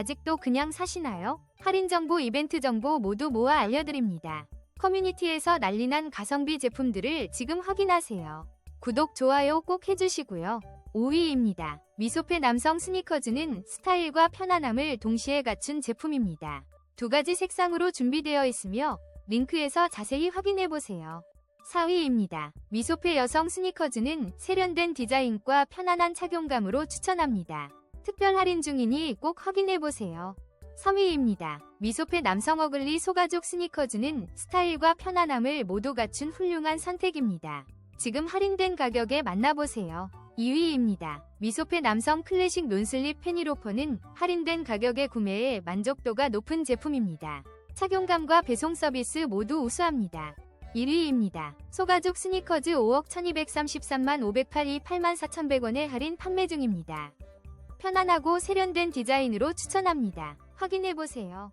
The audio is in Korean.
아직도 그냥 사시나요? 할인 정보, 이벤트 정보 모두 모아 알려드립니다. 커뮤니티에서 난리난 가성비 제품들을 지금 확인하세요. 구독, 좋아요 꼭 해주시고요. 5위입니다. 미소페 남성 스니커즈는 스타일과 편안함을 동시에 갖춘 제품입니다. 두 가지 색상으로 준비되어 있으며 링크에서 자세히 확인해보세요. 4위입니다. 미소페 여성 스니커즈는 세련된 디자인과 편안한 착용감으로 추천합니다. 특별 할인 중이니 꼭 확인해보세요. 3위입니다. 미소페 남성 어글리 소가죽 스니커즈는 스타일과 편안함을 모두 갖춘 훌륭한 선택입니다. 지금 할인된 가격에 만나보세요. 2위입니다. 미소페 남성 클래식 논슬립 페니로퍼는 할인된 가격에 구매해 만족도가 높은 제품입니다. 착용감과 배송 서비스 모두 우수합니다. 1위입니다. 소가죽 스니커즈 5억 1233만 508이 8만 4,100원에 할인 판매 중입니다. 편안하고 세련된 디자인으로 추천합니다. 확인해보세요.